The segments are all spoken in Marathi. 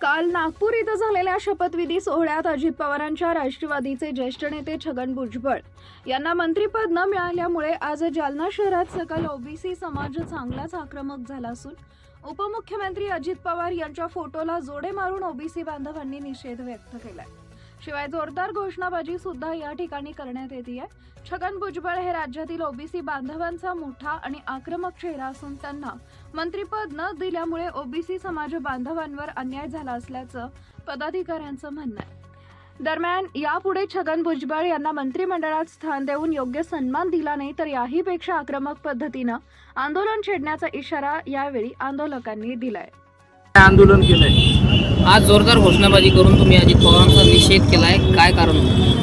काल नागपूर इथं झालेल्या शपथविधी सोहळ्यात अजित पवारांच्या राष्ट्रवादीचे ज्येष्ठ नेते छगन भुजबळ यांना मंत्रीपद न मिळाल्यामुळे आज जालना शहरात सकल ओबीसी समाज चांगलाच आक्रमक झाला असून उपमुख्यमंत्री अजित पवार यांच्या फोटोला जोडे मारून ओबीसी बांधवांनी निषेध व्यक्त केलाय. शिवाय जोरदार घोषणाबाजी सुद्धा या ठिकाणी करण्यात येते आहे छगन भुजबळ हे राज्यातील ओबीसी बांधवांचा मोठा आणि आक्रमक चेहरा असून त्यांना मंत्रिपद न दिल्यामुळे ओबीसी समाज बांधवांवर अन्याय झाला असल्याचं पदाधिकाऱ्यांचं म्हणणं आहे. दरम्यान यापुढे छगन भुजबळ यांना मंत्रिमंडळात स्थान देऊन योग्य सन्मान दिला नाही तर याहीपेक्षा आक्रमक पद्धतीनं आंदोलन छेडण्याचा इशारा यावेळी आंदोलकांनी दिलाय. आंदोलन केलंय? आज जोरदार घोषणाबाजी करून तुम्ही अजित पवारांचा निषेध केलाय. काय कारण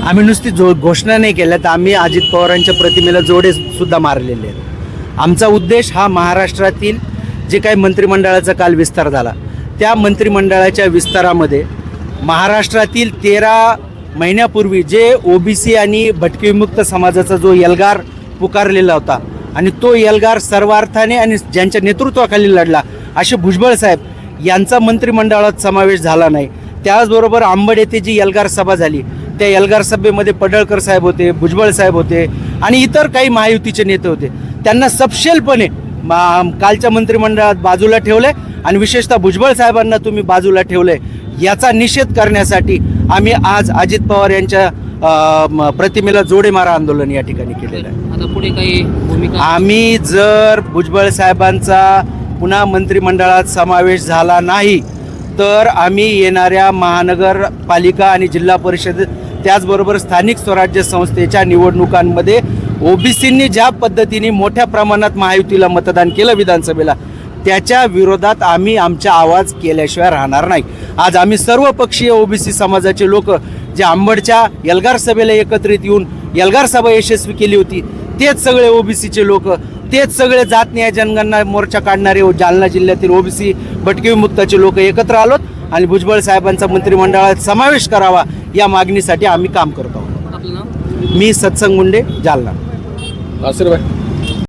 आम्ही नुसती जो घोषणा नाही केल्या तर आम्ही अजित पवारांच्या प्रतिमेला जोडे सुद्धा मारलेले आहेत. आमचा उद्देश हा महाराष्ट्रातील जे काही मंत्रिमंडळाचा काल विस्तार झाला त्या मंत्रिमंडळाच्या विस्तारामध्ये महाराष्ट्रातील तेरा महिन्यापूर्वी जे ओबीसी आणि भटके विमुक्त समाजाचा जो एल्गार पुकारलेला होता आणि तो एल्गार सर्वार्थाने आणि ज्यांच्या नेतृत्वाखाली लढला असे भुजबळ साहेब यांचा मंत्रिमंडळात समावेश झाला नाही. त्याचबरोबर आंबड येथे जी एल्गार सभा झाली त्या एल्गार सभेमध्ये पडळकर साहेब होते भुजबळ साहेब होते आणि इतर काही महायुतीचे नेते होते. त्यांना सपशेलपणे कालच्या मंत्रिमंडळात बाजूला ठेवलंय आणि विशेषतः भुजबळ साहेबांना तुम्ही बाजूला ठेवलंय याचा निषेध करण्यासाठी आम्ही आज अजित पवार यांच्या प्रतिमेला जोडेमारा आंदोलन या ठिकाणी केलेलं आहे. आता पुढे काही आम्ही जर भुजबळ साहेबांचा पुन्हा मंत्रिमंडळात समावेश झाला नाही तर आम्ही येणाऱ्या महानगरपालिका आणि जिल्हा परिषद त्याचबरोबर स्थानिक स्वराज्य संस्थेच्या निवडणुकांमध्ये ओबीसींनी ज्या पद्धतीने मोठ्या प्रमाणात महायुतीला मतदान केलं विधानसभेला त्याच्या विरोधात आम्ही आमचा आवाज केल्याशिवाय राहणार नाही. आज आम्ही सर्व पक्षीय ओबीसी समाजाचे लोक जे आंबडच्या एल्गार सभेला एकत्रित येऊन एल्गार सभा यशस्वी केली होती तेच सगळे ओबीसीचे लोक तेच सगळे जात न्याय जनगणना मोर्चा काढणारे जालना जिल्ह्यातील ओबीसी भटके विमुक्ताचे लोक एकत्र आलोत आणि भुजबळ साहेबांचा मंत्रिमंडळात समावेश करावा या मागणीसाठी आम्ही काम करत आहोत. मी सत्संग मुंडे जालना.